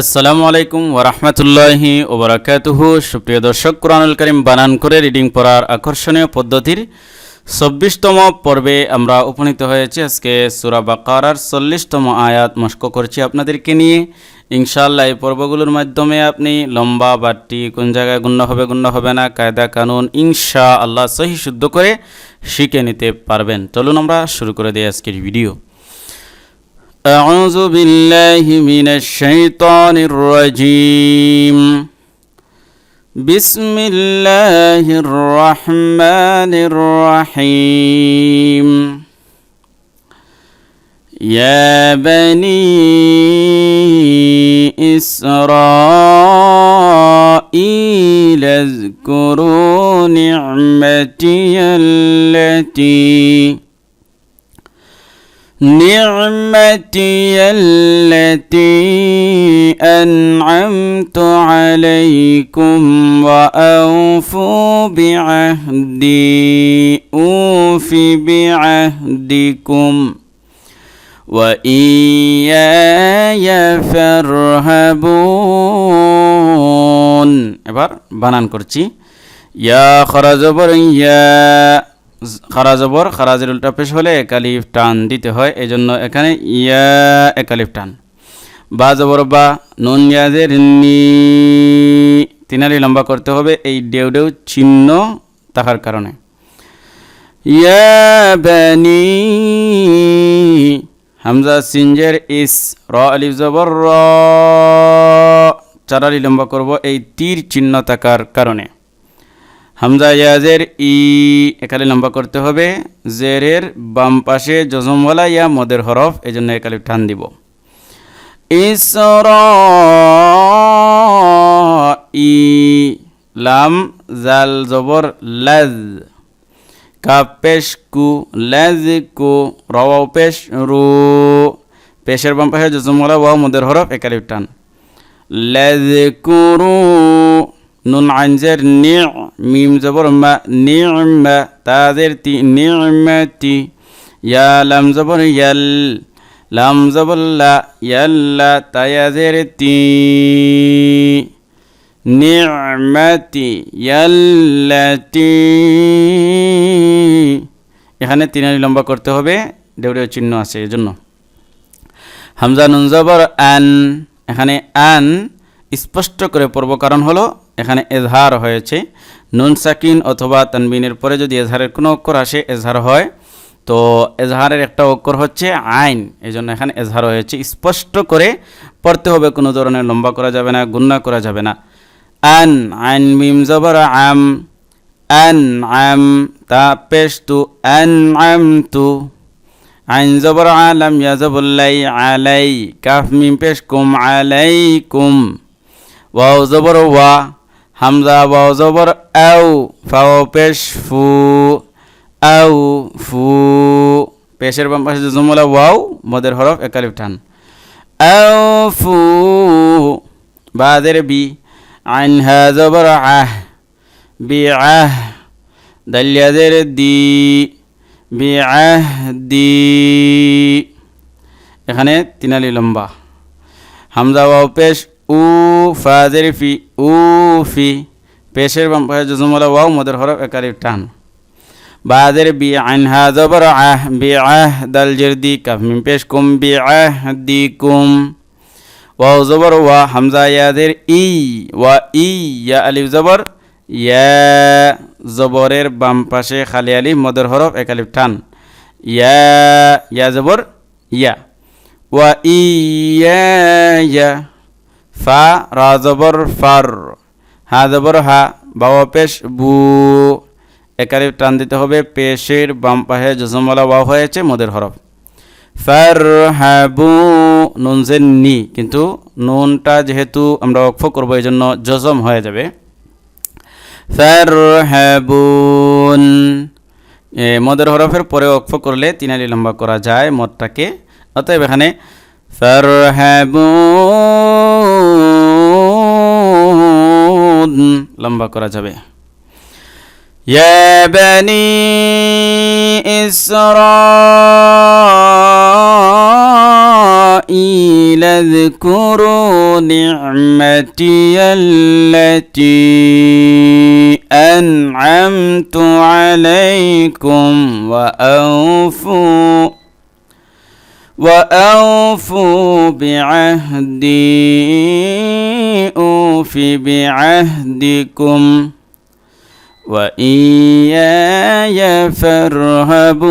আসসালামু আলাইকুম ওরহমতুল্লাহি ওবরাকাতুহু সুপ্রিয় দর্শক, কোরআনুল করিম বানান করে রিডিং পড়ার আকর্ষণীয় পদ্ধতির চব্বিশতম পর্বে আমরা উপনীত হয়েছি। আজকে সুরা বাকারার চল্লিশতম আয়াত মস্ক করছি আপনাদেরকে নিয়ে। ইনশাআল্লাহ এই পর্বগুলোর মাধ্যমে আপনি লম্বা বাট্টি কোন জায়গায় গুণ্য হবে গুণ্য হবে না, কায়দা কানুন ইনশা আল্লাহ সহি শুদ্ধ করে শিখে নিতে পারবেন। চলুন আমরা শুরু করে দিই আজকের ভিডিও أعوذ بالله من الشيطان الرجيم. بسم الله الرحمن الرحيم. يا بني إسرائيل اذكروا نعمتي التي نعمتي التي أنعمت عليكم وأوفوا بعهدي أوف بعهدكم وإياي فارهبون এবার বানান করছি ইয়া খরাজবর ইয়া খারাজবর খারাজের উল্টা পেশ হলে একালিফ টান দিতে হয় এই জন্য এখানে ইয়া একালিফ টান। বা জবর বা নুন ইয়াজের নি তিনারি লম্বা করতে হবে, এই ডেউ ডেউ চিহ্ন থাকার কারণে। ইয়া বানি হামজা সিনজের ইস, র আলিফ জবর, র। চারালি লম্বা করব, এই তীর চিহ্ন থাকার কারণে। হামজা ইয়াজের ই একালি লম্বা করতে হবে, জেরের বাম পাশে জজমওয়ালা ইয়া মদের হরফ এই জন্য একালি টান দিব। ইসর ই লাম জাল জবর লাজ, কাপ পেশ কু লাজ কু, রওয়াও পেশ রু, পেশের বাম পাশে জজমওয়ালা ওয়াও মদের হরফ, একালি টান। লাজ কুরু নুন আইনজের নি মিম জবর মা নি'মা তাদের তি নি'মাতি ইয়া লাম জবর ইয়াল লাম জবর লা ইয়াল্লা তায়াদের তি নি'মাতি ইয়াল্লাতি এখানে তিনারি লম্বা করতে হবে দেউড়ে চিহ্ন আছে, এজন্য। হামজা নুন জবর আন, এখানে আন স্পষ্ট করে পড়ব কারণ হলো এখানে এজহার হয়েছে। নুন সাকিন অথবা তানবিনের পরে যদি এজহারের কোনো অক্ষর আসে, এজহার হয়। তো এজহারের একটা অক্ষর হচ্ছে আইন। এই জন্য এখানে এজহার হয়েছে। স্পষ্ট করে পড়তে হবে, কোনো ধরনের লম্বা করা যাবে না গুন্না করা যাবে না। আন, আইন, মিম, জবর, আম। আন, আম, তা পেশ তু আন, আম, তু। আইন, জবর, আলাম, ইয়াজবুল্লাই, আলাই। কাফ, মিম, পেশ কুম আলাই কুম ওয়াও, জবর, ওয়া। হামজা ওয়াও জবর আউ ফাও পেশ ফু আউ ফু, পেশের বাম পাশে জুমলা ওয়াও, মদের হরফ একালিফ টান আউ ফু, বাদের বি, আইন হা জবর আহ, বি আহ দালিয়াদের দি, বি আহ, দি। এখানে তিনালি লম্বা। হামজা ওয়াও পেশ উ ফাজের ফি উ ফি পেশের বাম পাশে জুজুমলা ওয়াও, মদের হরফ একারি টান। বাদের বি আনহা জবর আহ বি আহ দাল জেরদি কাফ, মিম পেশ কুম বি আহ দি কুম। ওয়াও জবর, ওয়া হামজা ইয়াদের ই, ওয়া ই, ইয়া আলিফ জবর, ইয়া জবরের বাম পাশে খালি আলিফ মদের হরফ একালিফ টান। ইয়া ইয়া জবর, ইয়া। ওয়া ইয়া ইয়া। ফা, রা জবর, ফার। হা জবর, হা। বাবা পেশ, বু। একারে টান দিতে হবে, পেশের বাম পাহে জসমওয়ালা ওয়াও হয়েছে, মদের হরফ। ফার হাবু নুন যে নি। কিন্তু নুনটা যেহেতু আমরা অক্ষ করব, এই জন্য জজম হয়ে যাবে। ফার হাবুন মদের হরফের পরে অক্ষ করলে তিনালি লম্বা করা যায় মদটাকে অতএব এখানে ফারহাবুন লম্বা করা যাবে ইয়া বানি ইসরা إسرائيل واذكروا نعمتي التي أنعمت عليكم وأوفوا وأوفوا بعهدي أوف بعهدكم. وإياي فارهبون.